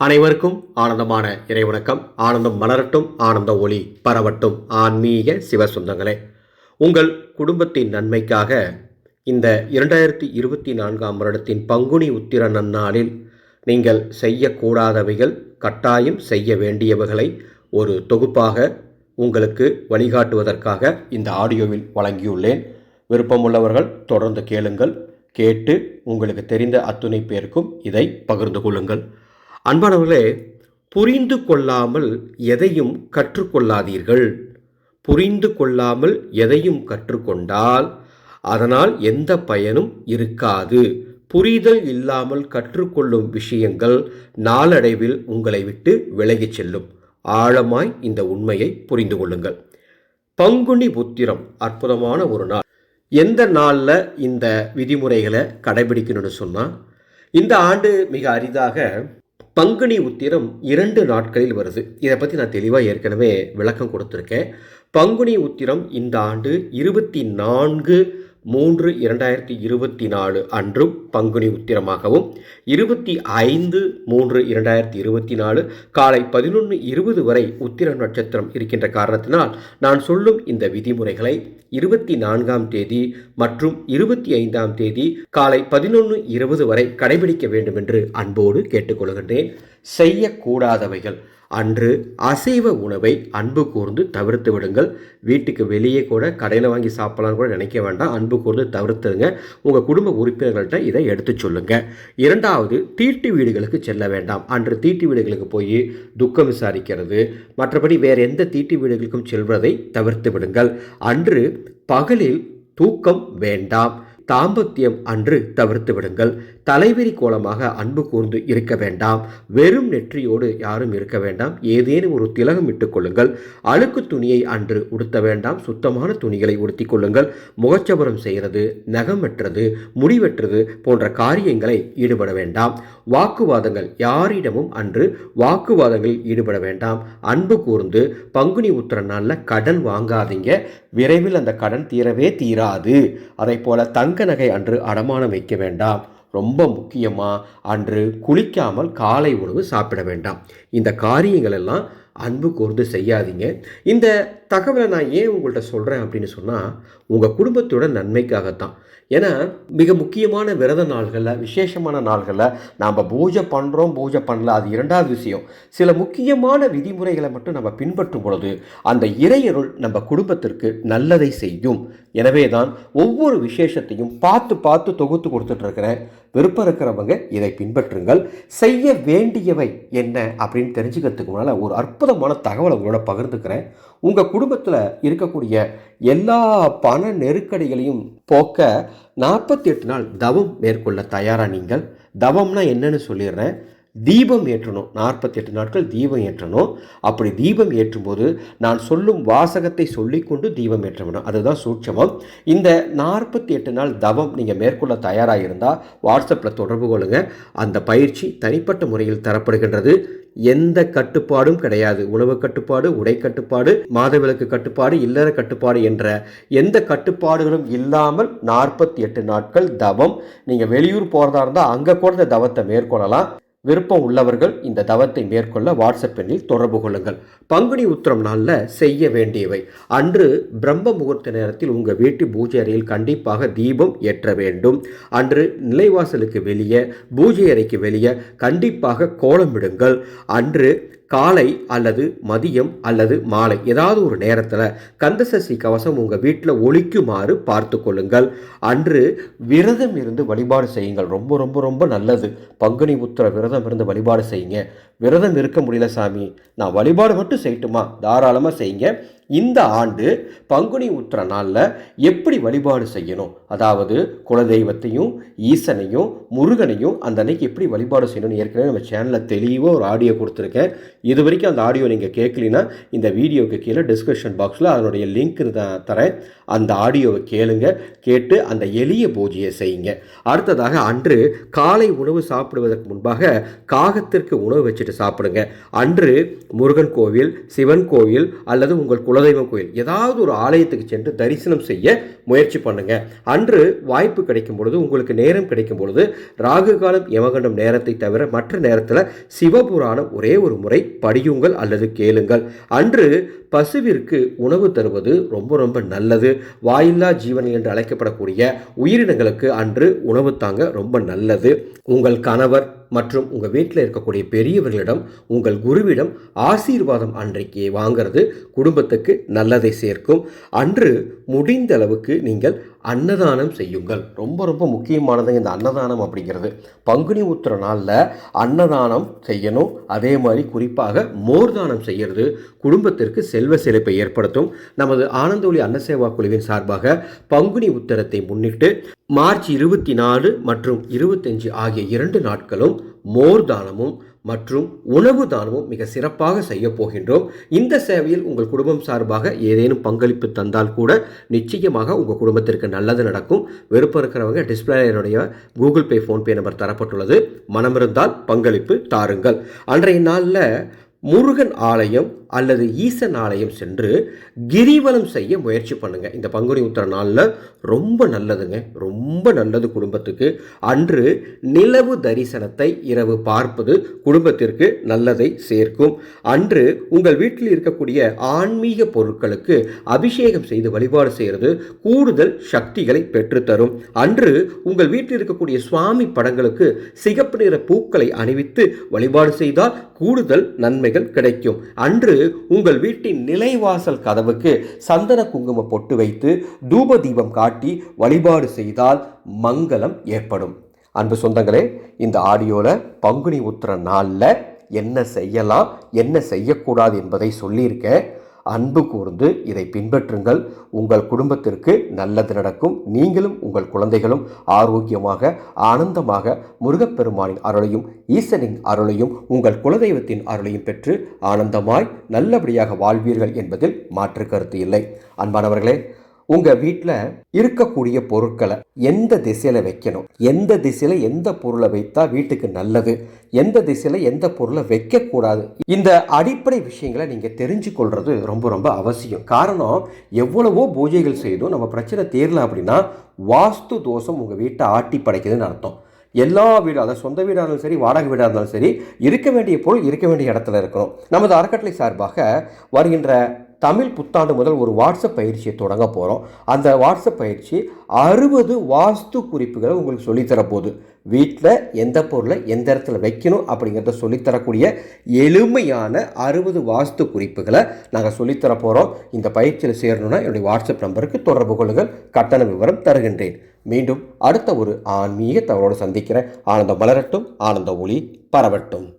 அனைவருக்கும் ஆனந்தமான இறைவணக்கம். ஆனந்தம் மலரட்டும் ஆனந்த ஒளி பரவட்டும். ஆன்மீக சிவசுந்தங்களே உங்கள் குடும்பத்தின் நன்மைக்காக இந்த இரண்டாயிரத்தி இருபத்தி நான்காம் வருடத்தின் பங்குனி உத்திர நன்னாளில் நீங்கள் செய்யக்கூடாதவைகள் கட்டாயம் செய்ய வேண்டியவைகளை ஒரு தொகுப்பாக உங்களுக்கு வழிகாட்டுவதற்காக இந்த ஆடியோவில் வழங்கியுள்ளேன். விருப்பமுள்ளவர்கள் தொடர்ந்து கேளுங்கள். கேட்டு உங்களுக்கு தெரிந்த அத்துணை பேருக்கும் இதை பகிர்ந்து கொள்ளுங்கள். அன்பானவர்களே புரிந்து கொள்ளாமல் எதையும் கற்றுக்கொள்ளாதீர்கள். புரிந்து கொள்ளாமல் எதையும் கற்றுக்கொண்டால் அதனால் எந்த பயனும் இருக்காது. புரிதல் இல்லாமல் கற்றுக்கொள்ளும் விஷயங்கள் நாளடைவில் உங்களை விட்டு விலகிச் செல்லும். ஆழமாய் இந்த உண்மையை புரிந்து கொள்ளுங்கள். பங்குனி புத்திரம் அற்புதமான ஒரு நாள். எந்த நாளில் இந்த விதிமுறைகளை கடைபிடிக்கணும்னு சொன்னால் இந்த ஆண்டு மிக அரிதாக பங்குனி உத்திரம் இரண்டு நாட்களில் வருது. இதை பற்றி நான் தெளிவாக ஏற்கனவே விளக்கம் கொடுத்துருக்கேன். பங்குனி உத்திரம் இந்த ஆண்டு இருபத்தி நான்கு மூன்று இரண்டாயிரத்தி இருபத்தி நாலு அன்றும் பங்குனி உத்திரமாகவும் இருபத்தி ஐந்து மூன்று இரண்டாயிரத்தி இருபத்தி நாலு காலை பதினொன்று இருபது வரை உத்திர நட்சத்திரம் இருக்கின்ற காரணத்தினால் நான் சொல்லும் இந்த விதிமுறைகளை இருபத்தி நான்காம் தேதி மற்றும் இருபத்தி ஐந்தாம் தேதி காலை பதினொன்று இருபது வரை கடைபிடிக்க வேண்டும் என்று அன்போடு கேட்டுக்கொள்கின்றேன். செய்யக்கூடாதவைகள். அன்று அசைவ உணவை அன்பு கூர்ந்து தவிர்த்து விடுங்கள். வீட்டுக்கு வெளியே கூட கடையில் வாங்கி சாப்பிடலாம்னு கூட நினைக்க வேண்டாம். அன்பு கூர்ந்து தவிர்த்துடுங்க உங்கள் குடும்ப உறுப்பினர்கள்ட்ட இதை எடுத்து சொல்லுங்கள் இரண்டாவது தீட்டு வீடுகளுக்கு செல்ல வேண்டாம். அன்று தீட்டு வீடுகளுக்கு போய் துக்கம் விசாரிக்கிறது. மற்றபடி வேறு எந்த தீட்டு வீடுகளுக்கும் செல்வதை தவிர்த்து விடுங்கள். அன்று பகலில் தூக்கம் வேண்டாம். தாம்பத்தியம் அன்று தவிர்த்து விடுங்கள். தலைவிரி கோலமாக அன்பு கூர்ந்து இருக்க வேண்டாம். வெறும் நெற்றியோடு யாரும் இருக்க வேண்டாம். ஏதேனும் ஒரு திலகம் இட்டுக் கொள்ளுங்கள். அழுக்கு துணியை அன்று உடுத்த வேண்டாம். சுத்தமான துணிகளை உடுத்தி கொள்ளுங்கள். முகச்சபரம் செய்கிறது நகம் முடிவற்றது முடி வெட்டுறது போன்ற காரியங்களை ஈடுபட வேண்டாம். வாக்குவாதங்கள் யாரிடமும் அன்று வாக்குவாதங்களில் ஈடுபட வேண்டாம். அன்பு கூர்ந்து பங்குனி உத்திர நாளில் கடன் வாங்காதீங்க. விரைவில் அந்த கடன் தீரவே தீராது. அதை போல தங்க நகை அன்று அடமானம் வைக்க வேண்டாம். ரொம்ப முக்கியமாக அன்று குளிக்காமல் காலை உணவு சாப்பிட வேண்டாம். இந்த காரியங்கள் எல்லாம் அன்பு கூர்ந்து செய்யாதீங்க. இந்த தகவலை நான் ஏன் உங்கள்கிட்ட சொல்கிறேன் அப்படின்னு சொன்னால் உங்கள் குடும்பத்தோட நன்மைக்காகத்தான். ஏன்னா மிக முக்கியமான விரத நாள்களில் விசேஷமான நாள்களில் நாம் பூஜை பண்ணுறோம் பூஜை பண்ணல அது இரண்டாவது விஷயம். சில முக்கியமான விதிமுறைகளை மட்டும் நம்ம பின்பற்றும் பொழுது அந்த இறையருள் நம்ம குடும்பத்திற்கு நல்லதை செய்யும். எனவே தான் ஒவ்வொரு விசேஷத்தையும் பார்த்து பார்த்து தொகுத்து கொடுத்துட்ருக்கிறேன் விருப்பம் இருக்கிறவங்க இதை பின்பற்றுங்கள். செய்ய வேண்டியவை என்ன அப்படின்னு தெரிஞ்சுக்கிறதுக்கு முன்னால் ஒரு அற்புதமான தகவலை உங்களோட பகிர்ந்துக்கிறேன். உங்கள் குடும்பத்தில் இருக்கக்கூடிய எல்லா பண நெருக்கடிகளையும் போக்க நாற்பத்தி எட்டு நாள் தவம் மேற்கொள்ள தயாராக நீங்கள். தவம்னா என்னன்னு சொல்லிடுறேன். தீபம் ஏற்றணும். நாற்பத்தி எட்டு நாட்கள் தீபம் ஏற்றணும். அப்படி தீபம் ஏற்றும்போது நான் சொல்லும் வாசகத்தை சொல்லிக்கொண்டு தீபம் ஏற்ற வேணும் அதுதான் சூட்சமம். இந்த நாற்பத்தி எட்டு நாள் தவம் நீங்கள் மேற்கொள்ள தயாராக இருந்தால் வாட்ஸ்அப்பில் தொடர்பு கொள்ளுங்கள் அந்த பயிற்சி தனிப்பட்ட முறையில் தரப்படுகின்றது. எந்த கட்டுப்பாடும் கிடையாது. உணவு கட்டுப்பாடு உடை கட்டுப்பாடு மாதவிலக்கு கட்டுப்பாடு இல்லற கட்டுப்பாடு என்ற எந்த கட்டுப்பாடுகளும் இல்லாமல் நாற்பத்தி எட்டு நாட்கள் தவம். நீங்கள் வெளியூர் போகிறதா இருந்தால் அங்கே கூட இந்த தவத்தை மேற்கொள்ளலாம். விருப்பம் உள்ளவர்கள் இந்த தவத்தை மேற்கொள்ள வாட்ஸ்அப் எண்ணில் தொடர்பு கொள்ளுங்கள். பங்குனி உத்திரம் நாளில் செய்ய வேண்டியவை. அன்று பிரம்ம முகூர்த்த நேரத்தில் உங்கள் வீட்டு பூஜை அறையில் கண்டிப்பாக தீபம் ஏற்ற வேண்டும். அன்று நிலைவாசலுக்கு வெளியே பூஜை அறைக்கு வெளியே கண்டிப்பாக கோலமிடுங்கள். அன்று காலை அல்லது மதியம் அல்லது மாலை ஏதாவது ஒரு நேரத்தில் கந்தசஷ்டி கவசம் உங்கள் வீட்டில் ஒழிக்குமாறு பார்த்து கொள்ளுங்கள். அன்று விரதம் இருந்து வழிபாடு செய்யுங்கள். ரொம்ப ரொம்ப ரொம்ப நல்லது. பங்குனி உத்திர விரதம் இருந்து வழிபாடு செய்யுங்க. விரதம் இருக்க முடியல சாமி. நான் வழிபாடு மட்டும் செய்யட்டுமா? தாராளமாக செய்யுங்க. இந்த ஆண்டு பங்குனி உத்திர நாளில் எப்படி வழிபாடு செய்யணும்? அதாவது குலதெய்வத்தையும் ஈசனையும் முருகனையும் அந்த அன்னைக்கு எப்படி வழிபாடு செய்யணும்னு ஏற்கனவே நம்ம சேனலில் தெளிவாக ஒரு ஆடியோ கொடுத்துருக்கேன். இது வரைக்கும் அந்த ஆடியோ நீங்கள் கேட்கலினா இந்த வீடியோவுக்கு கீழே டிஸ்கிரிப்ஷன் பாக்ஸில் அதனுடைய லிங்க் தான் தரேன். அந்த ஆடியோவை கேளுங்க கேட்டு அந்த எளிய பூஜையை செய்யுங்க. அடுத்ததாக அன்று காலை உணவு சாப்பிடுவதற்கு முன்பாக காகத்திற்கு உணவு வச்சுட்டு சாப்பிடுங்க. அன்று முருகன் கோவில் சிவன் கோவில் அல்லது உங்கள் குல குலதெய்வம் கோயில். ஏதாவது ஒரு ஆலயத்துக்கு சென்று தரிசனம் செய்ய முயற்சி பண்ணுங்க. அன்று வாய்ப்பு கிடைக்கும் பொழுது உங்களுக்கு நேரம் கிடைக்கும் பொழுது ராகு காலம் யமகண்டம் நேரத்தை தவிர மற்ற நேரத்தில் சிவபுராணம் ஒரே ஒரு முறை படியுங்கள் அல்லது கேளுங்கள். அன்று பசுவிற்கு உணவு தருவது ரொம்ப ரொம்ப நல்லது. வாயில்லா ஜீவன் என்று அழைக்கப்படக்கூடிய உயிரினங்களுக்கு அன்று உணவு தாங்க ரொம்ப நல்லது. உங்கள் கணவர் மற்றும் உங்கள் வீட்டில் இருக்கக்கூடிய பெரியவர்களிடம் உங்கள் குருவிடம் ஆசீர்வாதம் அன்றைக்கு வாங்கிறது குடும்பத்துக்கு நல்லதை சேர்க்கும். அன்று முடிந்த அளவுக்கு நீங்கள் அன்னதானம் செய்யுங்கள். ரொம்ப ரொம்ப முக்கியமானது இந்த அன்னதானம் அப்படிங்கிறது. பங்குனி உத்திர நாளில் அன்னதானம் செய்யணும். அதே மாதிரி குறிப்பாக மோர்தானம் செய்கிறது குடும்பத்திற்கு செல்வ செழிப்பை ஏற்படுத்தும். நமது ஆனந்தொலி அன்னசேவா குழுவின் சார்பாக பங்குனி உத்தரத்தை முன்னிட்டு மார்ச் இருபத்தி நாலு மற்றும் இருபத்தஞ்சு ஆகிய இரண்டு நாட்களும் மோர் தானமும் மற்றும் உணவு தானமும் மிக சிறப்பாக செய்ய போகின்றோம். இந்த சேவையில் உங்கள் குடும்பம் சார்பாக ஏதேனும் பங்களிப்பு தந்தால் கூட நிச்சயமாக உங்கள் குடும்பத்திற்கு நல்லது நடக்கும். விருப்பம் இருக்கிறவங்க டிஸ்பிளேனுடைய கூகுள் பே ஃபோன்பே நம்பர் தரப்பட்டுள்ளது. மனமிருந்தால் பங்களிப்பு தாருங்கள். அன்றைய நாளில் முருகன் ஆலயம் அல்லது ஈசன் ஆலயம் சென்று கிரிவலம் செய்ய முயற்சி பண்ணுங்க. இந்த பங்குனி உத்தர நாளில் ரொம்ப நல்லதுங்க. ரொம்ப நல்லது குடும்பத்துக்கு. அன்று நிலவு தரிசனத்தை இரவு பார்ப்பது குடும்பத்திற்கு நல்லதை சேர்க்கும். அன்று உங்கள் வீட்டில் இருக்கக்கூடிய ஆன்மீக பொருட்களுக்கு அபிஷேகம் செய்து வழிபாடு செய்கிறது கூடுதல் சக்திகளை பெற்றுத்தரும். அன்று உங்கள் வீட்டில் இருக்கக்கூடிய சுவாமி படங்களுக்கு சிகப்பு நிற பூக்களை அணிவித்து வழிபாடு செய்தால் கூடுதல் நன்மைகள் கிடைக்கும். அன்று உங்கள் வீட்டின் நிலைவாசல் கதவுக்கு சந்தன குங்கும பொட்டு வைத்து தூப தீபம் காட்டி வழிபாடு செய்தால் மங்களம் ஏற்படும். அன்பு சொந்தங்களே இந்த ஆடியோவில் பங்குனி உத்திர நாளில் என்ன செய்யலாம் என்ன செய்யக்கூடாது என்பதை சொல்லியிருக்கேன். அன்பு கூர்ந்து இதை பின்பற்றுங்கள். உங்கள் குடும்பத்திற்கு நல்லது நடக்கும். நீங்களும் உங்கள் குழந்தைகளும் ஆரோக்கியமாக ஆனந்தமாக முருகப்பெருமானின் அருளையும் ஈசனின் அருளையும் உங்கள் குலதெய்வத்தின் அருளையும் பெற்று ஆனந்தமாய் நல்லபடியாக வாழ்வீர்கள் என்பதில் மாற்று கருத்து இல்லை. அன்பானவர்களே உங்கள் வீட்டில் இருக்கக்கூடிய பொருட்களை எந்த திசையில் வைக்கணும்? எந்த திசையில் எந்த பொருளை வைத்தா வீட்டுக்கு நல்லது? எந்த திசையில் எந்த பொருளை வைக்கக்கூடாது? இந்த அடிப்படை விஷயங்களை நீங்கள் தெரிஞ்சு கொள்வது ரொம்ப ரொம்ப அவசியம். காரணம் எவ்வளவோ பூஜைகள் செய்தும் நம்ம பிரச்சனை தீரல அப்படின்னா வாஸ்து தோஷம் உங்கள் வீட்டை ஆட்டி படைக்குதுன்னு அர்த்தம். எல்லா வீடும் அதாவது சொந்த வீடாக இருந்தாலும் சரி வாடகை வீடாக இருந்தாலும் சரி இருக்க வேண்டிய பொருள் இருக்க வேண்டிய இடத்துல இருக்கணும். நமது அறக்கட்டளை சார்பாக வருகின்ற தமிழ் புத்தாண்டு முதல் ஒரு வாட்ஸ்அப் பயிற்சியை தொடங்க போகிறோம் அந்த வாட்ஸ்அப் பயிற்சி அறுபது வாஸ்து குறிப்புகளை உங்களுக்கு சொல்லித்தரப்போகுது. வீட்டில் எந்த பொருளை எந்த இடத்துல வைக்கணும் அப்படிங்கிறத சொல்லித்தரக்கூடிய எளிமையான அறுபது வாஸ்து குறிப்புகளை நாங்கள் சொல்லித்தர போகிறோம் இந்த பயிற்சியில் சேரணும்னா என்னுடைய வாட்ஸ்அப் நம்பருக்கு தொடர்பு கொள்ளுங்கள். கட்டண விவரம் தருகின்றேன். மீண்டும் அடுத்த ஒரு ஆன்மீக தவறோடு சந்திக்கிறேன். ஆனந்தம் மலரட்டும். ஆனந்த ஒளி பரவட்டும்.